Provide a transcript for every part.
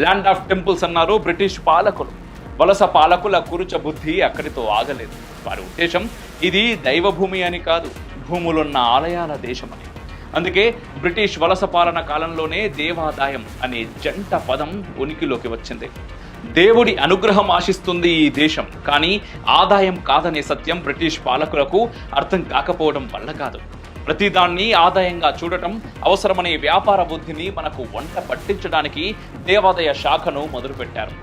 Land of temples అన్నారు British పాలకులు. వలస పాలకుల కురుచ బుద్ధి అక్కడితో ఆగలేదు. వారి ఉద్దేశం ఇది దైవభూమి అని కాదు భూములున్న ఆలయాల దేశమని. అందుకే బ్రిటిష్ వలస పాలన కాలంలోనే దేవాదాయం అనే జంట పదం ఉనికిలోకి వచ్చింది. దేవుడి అనుగ్రహం ఆశిస్తుంది ఈ దేశం కానీ ఆదాయం కాదనే సత్యం బ్రిటిష్ పాలకులకు అర్థం కాకపోవడం వల్ల కాదు. ప్రతిదాన్ని ఆదాయంగా చూడటం అవసరమనే వ్యాపార బుద్ధిని మనకు వంట పట్టించడానికి దేవాదాయ శాఖను మొదలుపెట్టారు.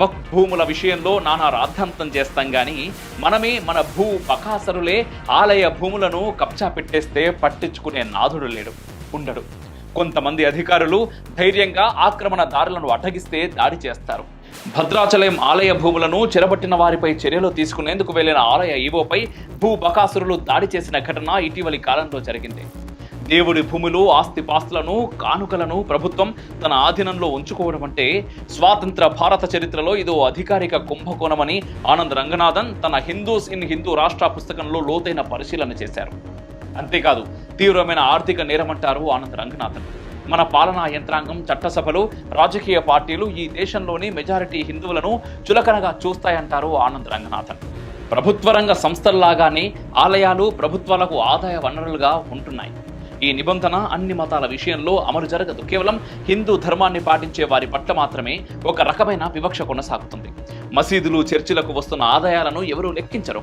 వక్ భూముల విషయంలో నానా రాద్ధాంతం చేస్తాం కానీ మనమే మన భూ బకాసరులే ఆలయ భూములను కబ్జా పెట్టేస్తే పట్టించుకునే నాథుడు లేడు ఉండడు. కొంతమంది అధికారులు ధైర్యంగా ఆక్రమణదారులను అడ్డగిస్తే దాడి చేస్తారు. భద్రాచలం ఆలయ భూములను చెరబట్టిన వారిపై చర్యలు తీసుకునేందుకు వెళ్ళిన ఆలయ ఈవోపై భూ బకాసురులు దాడి చేసిన ఘటన ఇటీవలి కాలంలో జరిగింది. దేవుడి భూములు ఆస్తిపాస్తులను కానుకలను ప్రభుత్వం తన ఆధీనంలో ఉంచుకోవడం అంటే స్వాతంత్ర భారత చరిత్రలో ఇదో అధికారిక కుంభకోణమని ఆనంద్ రంగనాథన్ తన హిందూస్ ఇన్ హిందూ రాష్ట్ర పుస్తకంలో లోతైన పరిశీలన చేశారు. అంతేకాదు తీవ్రమైన ఆర్థిక నేరమంటారు ఆనంద్ రంగనాథన్. మన పాలనా యంత్రాంగం చట్టసభలు రాజకీయ పార్టీలు ఈ దేశంలోని మెజారిటీ హిందువులను చులకనగా చూస్తాయంటారు ఆనంద్ రంగనాథన్. ప్రభుత్వ రంగ సంస్థల్లాగానే ఆలయాలు ప్రభుత్వాలకు ఆదాయ వనరులుగా ఉంటున్నాయి. ఈ నిబంధన అన్ని మతాల విషయంలో అమలు జరగదు. కేవలం హిందూ ధర్మాన్ని పాటించే వారి పట్ల మాత్రమే ఒక రకమైన వివక్ష కొనసాగుతుంది. మసీదులు చర్చిలకు వస్తున్న ఆదాయాలను ఎవరూ లెక్కించరు.